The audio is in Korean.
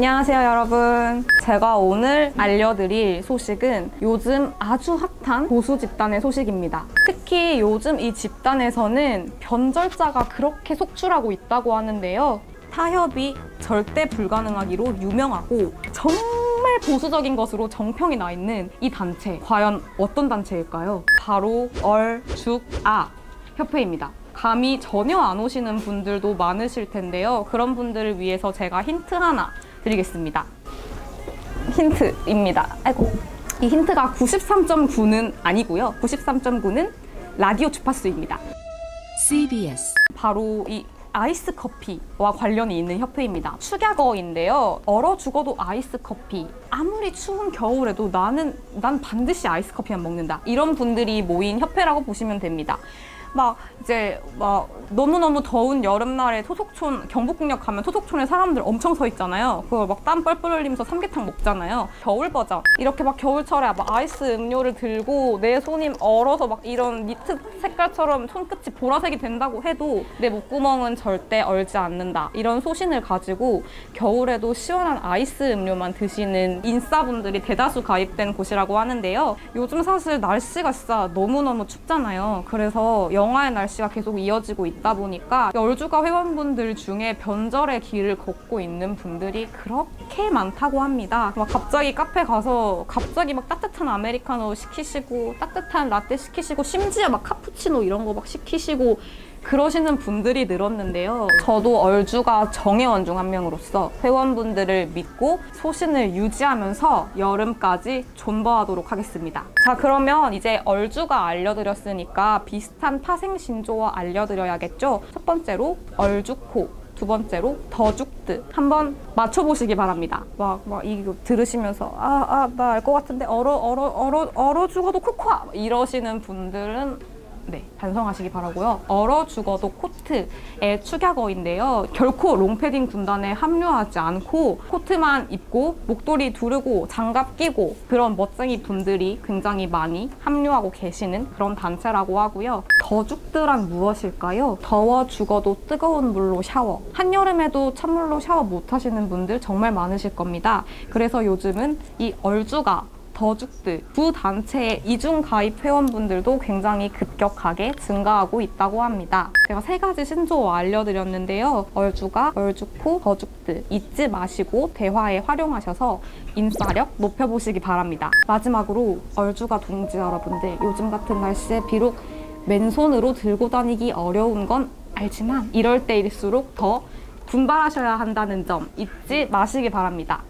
안녕하세요 여러분. 제가 오늘 알려드릴 소식은 요즘 아주 핫한 보수 집단의 소식입니다. 특히 요즘 이 집단에서는 변절자가 그렇게 속출하고 있다고 하는데요. 타협이 절대 불가능하기로 유명하고 정말 보수적인 것으로 정평이 나 있는 이 단체 과연 어떤 단체일까요? 바로 얼죽아 협회입니다. 감이 전혀 안 오시는 분들도 많으실 텐데요. 그런 분들을 위해서 제가 힌트 하나 드리겠습니다. 힌트입니다. 아이고. 이 힌트가 93.9는 아니고요. 93.9는 라디오 주파수입니다. CBS 바로 이 아이스 커피와 관련이 있는 협회입니다. 축약어인데요. 얼어 죽어도 아이스 커피. 아무리 추운 겨울에도 나는 난 반드시 아이스 커피만 먹는다. 이런 분들이 모인 협회라고 보시면 됩니다. 막 이제 막 너무너무 더운 여름날에 토속촌 경복궁역 가면 토속촌에 사람들 엄청 서 있잖아요. 그걸 막땀 뻘뻘 흘리면서 삼계탕 먹잖아요. 겨울 버전 이렇게 막 겨울철에 막 아이스 음료를 들고 내 손이 얼어서 막 이런 니트 색깔처럼 손끝이 보라색이 된다고 해도 내 목구멍은 절대 얼지 않는다. 이런 소신을 가지고 겨울에도 시원한 아이스 음료만 드시는 인싸분들이 대다수 가입된 곳이라고 하는데요. 요즘 사실 날씨가 진짜 너무너무 춥잖아요. 그래서 영하의 날씨가 계속 이어지고 있다 보니까 열주가 회원분들 중에 변절의 길을 걷고 있는 분들이 그렇게 많다고 합니다. 막 갑자기 카페 가서 갑자기 막 따뜻한 아메리카노 시키시고 따뜻한 라떼 시키시고 심지어 막 카푸치노 이런 거 막 시키시고 그러시는 분들이 늘었는데요. 저도 얼주가 정회원 중 한 명으로서 회원분들을 믿고 소신을 유지하면서 여름까지 존버하도록 하겠습니다. 자, 그러면 이제 얼주가 알려드렸으니까 비슷한 파생 신조어 알려드려야겠죠? 첫 번째로 얼주코. 두 번째로 더죽드 한번 맞춰보시기 바랍니다. 막, 막 이거 들으시면서 아, 아, 나 알 것 같은데 얼어, 얼어, 얼어, 얼어 죽어도 코코아 이러시는 분들은 네, 반성하시기 바라고요. 얼어 죽어도 코트의 축약어인데요. 결코 롱패딩 군단에 합류하지 않고 코트만 입고 목도리 두르고 장갑 끼고 그런 멋쟁이 분들이 굉장히 많이 합류하고 계시는 그런 단체라고 하고요. 더죽드란 무엇일까요? 더워 죽어도 뜨거운 물로 샤워. 한여름에도 찬물로 샤워 못 하시는 분들 정말 많으실 겁니다. 그래서 요즘은 이 얼주가 더죽드 두 단체의 이중 가입 회원분들도 굉장히 급격하게 증가하고 있다고 합니다. 제가 세 가지 신조어 알려드렸는데요. 얼주가, 얼주코, 더죽드 잊지 마시고 대화에 활용하셔서 인싸력 높여보시기 바랍니다. 마지막으로 얼주가 동지 여러분들 요즘 같은 날씨에 비록 맨손으로 들고 다니기 어려운 건 알지만 이럴 때일수록 더 분발하셔야 한다는 점 잊지 마시기 바랍니다.